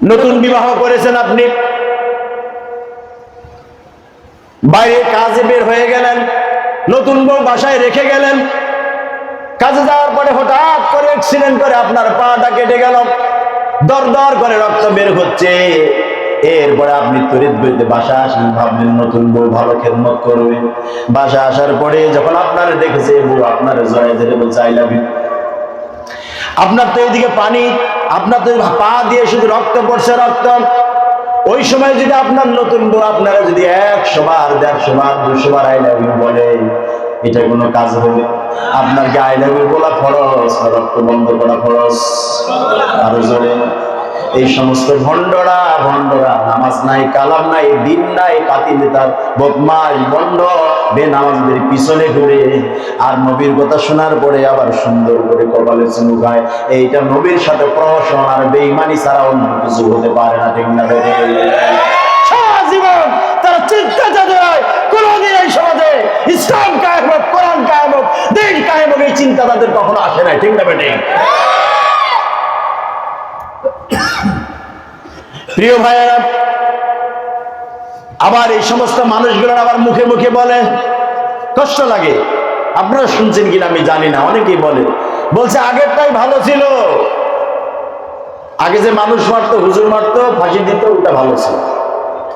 নতুন বিবাহ করেছেন আপনি। বাইরে কাজে বের হয়ে গেলেন, নতুন বউ বাসায় রেখে গেলেন। কাজে যাওয়ার পরে হঠাৎ করে অ্যাক্সিডেন্ট করে আপনার পাটা কেটে গেল। দর দর করে রক্ত বের হচ্ছে। এরপরে আপনি তরিত বইতে বাসা আসেন, ভাবলেন নতুন বউ ভালো খেদমত করবে। বাসা আসার পরে যখন আপনার দেখেছে, বউ আপনার জয় ধরে বলছে আই লাভ ইউ আপনার তো এদিকে পানি আপনার তো পা দিয়ে শুধু রক্ত পড়ছে, রক্ত। ওই সময় যদি আপনার নতুন বউ, আপনারা যদি একশো বার, দেড়শো বার, দুশো বার আই লাভ ইউ বলে, এটা কোনো কাজ হবে? আপনার কি আই বলা খরচ রক্ত বন্ধ করা খরচ আরও জোরে। এই সমস্ত ভণ্ডরা ভণ্ডরা, নামাজ নাই, কালাম নাই, দিন নাই, পাতি নেতার বদমাস বে নামাজদের পিছনে ঘুরে আর নবীর কথা শোনার পরে আবার সুন্দর করে কপালে চুমু খায়। এইটা নবীর সাথে প্রহসন আর বেইমানি ছাড়া অন্য কিছু হতে পারে না, ঠিক না তারা ইসলাম কায়েম হোক, কোরআন কায়েম হোক, দিন কায়েম হোক, এই চিন্তা তাদের কখনো আসে না ঠিক না বেটে? প্রিয় ভাইয়েরা, আবার এই সমস্ত মানুষগুলো আবার মুখে মুখে বলে, কষ্ট লাগে। আপনারা শুনছেন কিনা আমি জানি না, অনেকেই বলে। বলছে, আগেরটাই ভালো ছিল। আগে যে মানুষ মারতো, হুজুর মারতো, ফাঁসি দিত, ওটা ভালো ছিল।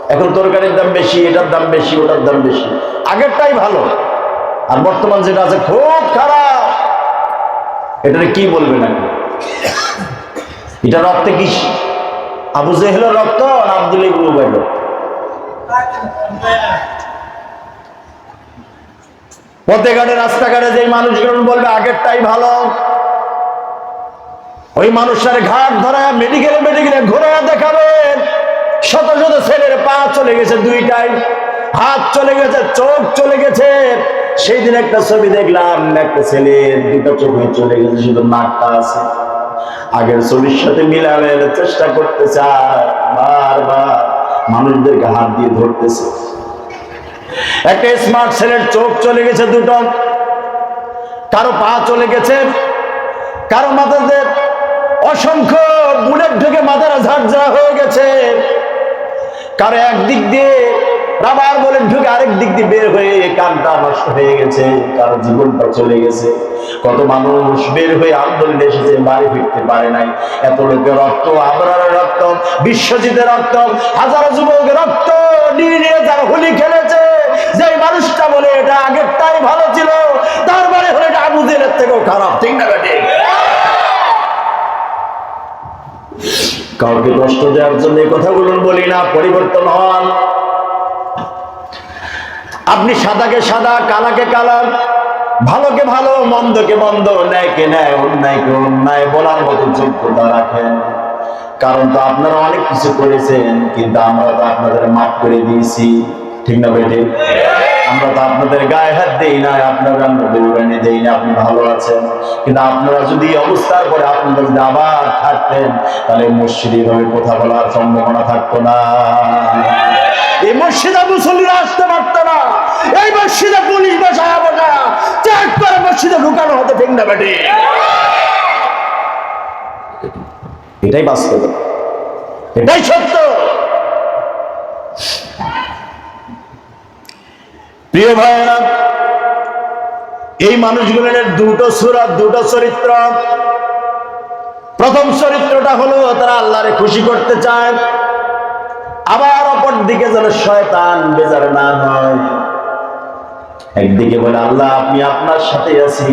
এখন তরকারির দাম বেশি, এটার দাম বেশি, ওটার দাম বেশি। আগেরটাই ভালো। আর বর্তমান যেটা আছে, খুব খারাপ। এটারে কি বলবেন এখন? এটা রক্তে কি আবু জেহেলের রক্ত না আব্দুল? পথে ঘাটে রাস্তাঘাটে যে মানুষগুলো বলবে, আগেরটাই ভালো। ওই মানুষের ঘাট ধরা মেডিকেলে মেডিকেলে ঘোরা দেখাবেন শত শত ছেলের পা চলে গেছে দুইটাই। হাত চলে গেছে, চোখ চলে গেছে। সেই দিন একটা ছবি দেখলাম, একটা ছেলের দুটো চোখে চলে গেছে, শুধু নাকটা আছে। আগের ছবির সাথে মিলাবের চেষ্টা করতে চায় বারবার মানুষদেরকে হাত দিয়ে ধরতেছে। একটা স্মার্ট ছেলের চোখ চলে গেছে দুটো, কারও পা চলে গেছে, কারও মাথাতে অসংখ্য বুলেট ঢুকে মাথার ঝাড়ঝাড়া হয়ে গেছে। কারও একদিক দিয়ে রাবার বলে ঢুকে আরেক দিক দিয়ে বের হয়ে কানটা নষ্ট হয়ে গেছে, কারও জীবনটা চলে গেছে। কত মানুষ বের হয়ে আন্দোলন এসেছে, বাড়ি ফিরতে পারে নাই। এত লোকের রক্ত, আবরারের রক্ত, বিশ্বজিতের রক্ত, হাজারো যুবকের রক্ত নিয়ে নিয়ে যারা হোলি খেলেছে। যে মানুষটা বলে এটা আগেরটাই ভালো ছিল, তার মানে হলে এটা আবু থেকেও খারাপ, ঠিক না বেটে কাউকে কষ্ট দেওয়ার জন্য এই কথাগুলো বলি না, পরিবর্তন হন। আপনি সাদাকে সাদা, কালাকে কালা ভালোকে ভালো, মন্দকে মন্দ, ন্যায়কে ন্যায়, অন্যায়কে অন্যায় বলার মতো যোগ্যতা রাখেন। কারণ তো আপনারা অনেক কিছু করেছেন, কিন্তু আমরা তো আপনাদের মাফ করে দিয়েছি। ঠিক না বেটে? আমরা তো আপনাদের গায়ে হাত দেই না আপনারা আমরা দৌড়ানি দেই না আপনি ভালো আছেন। কিন্তু আপনারা যদি অবস্থার পরে আপনাদের যদি আবার থাকতেন, তাহলে মসজিদে এভাবে কথা বলার সম্ভাবনা থাকতো না। এই মসজিদে মুসল্লিরা আসতে পারতো না। এই মসজিদে পুলিশ চেক করে মসজিদে ঢুকানো হতো ঠিক না এটাই বাস্তব। এটাই সত্য। প্রিয় ভাইয়েরা, এই মানুষগুলোর দুটো সুরা দুটো চরিত্র। প্রথম চরিত্রটা হলো, তারা আল্লাহরে খুশি করতে চায়, আবার অপর দিকে যেন শয়তান বেজার না হয়। একদিকে বলে, আল্লাহ আমি আপনার সাথে আছি।